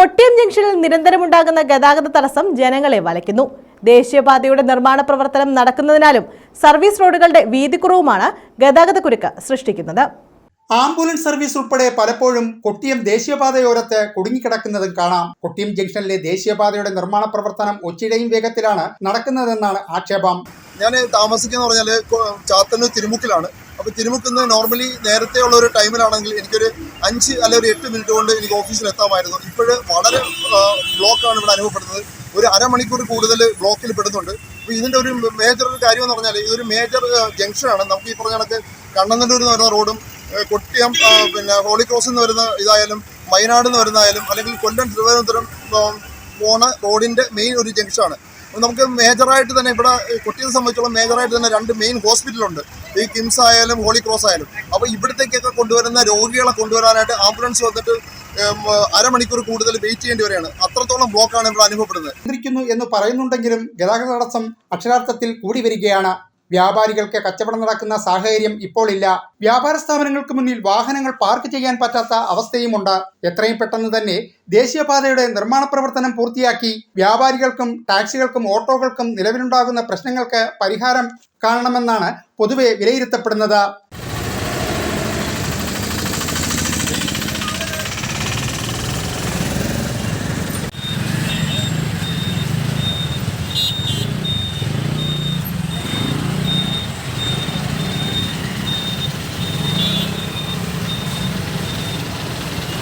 കൊട്ടിയം ജംഗ്ഷനിൽ നിരന്തരമുണ്ടാകുന്ന ഗതാഗത തടസ്സം ജനങ്ങളെ വലയ്ക്കുന്നു. ദേശീയപാതയുടെ നിർമ്മാണ പ്രവർത്തനം നടക്കുന്നതിനാലും സർവീസ് റോഡുകളുടെ വീതിക്കുറവുമാണ് ഗതാഗതക്കുരുക്ക് സൃഷ്ടിക്കുന്നത്. ആംബുലൻസ് സർവീസ് ഉൾപ്പെടെ പലപ്പോഴും കൊട്ടിയം ദേശീയപാതയോരത്ത് കുടുങ്ങിക്കിടക്കുന്നതും കാണാം. കൊട്ടിയം ജംഗ്ഷനിലെ ദേശീയപാതയുടെ നിർമ്മാണ പ്രവർത്തനം ഒച്ചിടയും വേഗത്തിലാണ് നടക്കുന്നതെന്നാണ് ആക്ഷേപം. ഞാൻ താമസിക്കുന്ന പറഞ്ഞാൽ ചാത്തന്നൂർ തിരുമുക്കിലാണ്. അപ്പോൾ തിരുമുക്കുന്നത് നോർമലി നേരത്തെ ഉള്ള ഒരു ടൈമിലാണെങ്കിൽ എനിക്കൊരു അഞ്ച് അല്ലെ ഒരു എട്ട് മിനിറ്റ് കൊണ്ട് എനിക്ക് ഓഫീസിൽ എത്താമായിരുന്നു. ഇപ്പോഴ് വളരെ ബ്ലോക്കാണ് ഇവിടെ അനുഭവപ്പെടുന്നത്. ഒരു അരമണിക്കൂർ കൂടുതൽ ബ്ലോക്കിൽ പെടുന്നുണ്ട്. അപ്പോൾ ഇതിന്റെ ഒരു മേജർ ഒരു കാര്യം എന്ന് പറഞ്ഞാൽ ഇതൊരു മേജർ ജംഗ്ഷനാണ് നമുക്ക് ഈ പറഞ്ഞ കണക്ക് കണ്ണനല്ലൂർ എന്ന് വരുന്ന റോഡും കൊട്ടിയം പിന്നെ ഹോളി ക്രോസ് എന്ന് വരുന്ന ഇതായാലും വയനാട് എന്ന് വരുന്നതായാലും അല്ലെങ്കിൽ കൊല്ലം തിരുവനന്തപുരം പോണ റോഡിന്റെ മെയിൻ ഒരു ജംഗ്ഷനാണ് നമുക്ക് മേജറായിട്ട് തന്നെ ഇവിടെ കൊട്ടിയത്തെ സംബന്ധിച്ചോളം മേജറായിട്ട് തന്നെ രണ്ട് മെയിൻ ഹോസ്പിറ്റലുണ്ട് ഈ കിംസ് ആയാലും ഹോളി ക്രോസ് ആയാലും. അപ്പോൾ ഇവിടത്തേക്കൊക്കെ കൊണ്ടുവരുന്ന രോഗികളെ കൊണ്ടുവരാനായിട്ട് ആംബുലൻസ് വന്നിട്ട് അരമണിക്കൂർ കൂടുതൽ വെയിറ്റ് ചെയ്യേണ്ടി വരികയാണ്. അത്രത്തോളം ബ്ലോക്കാണ് ഇവിടെ അനുഭവപ്പെടുന്നത്. എന്ന് പറയുന്നുണ്ടെങ്കിലും ഗതാഗത തടസ്സം അക്ഷരാർത്ഥത്തിൽ കൂടി വരികയാണ്. വ്യാപാരികൾക്ക് കച്ചവടം നടക്കുന്ന സാഹചര്യം ഇപ്പോൾ ഇല്ല. വ്യാപാര സ്ഥാപനങ്ങൾക്ക് മുന്നിൽ വാഹനങ്ങൾ പാർക്ക് ചെയ്യാൻ പറ്റാത്ത അവസ്ഥയുമുണ്ട്. എത്രയും പെട്ടെന്ന് തന്നെ ദേശീയപാതയുടെ നിർമ്മാണ പ്രവർത്തനം പൂർത്തിയാക്കി വ്യാപാരികൾക്കും ടാക്സികൾക്കും ഓട്ടോകൾക്കും നിലവിലുണ്ടാകുന്ന പ്രശ്നങ്ങൾക്ക് പരിഹാരം കാണണമെന്നാണ് പൊതുവെ വിലയിരുത്തപ്പെടുന്നത്.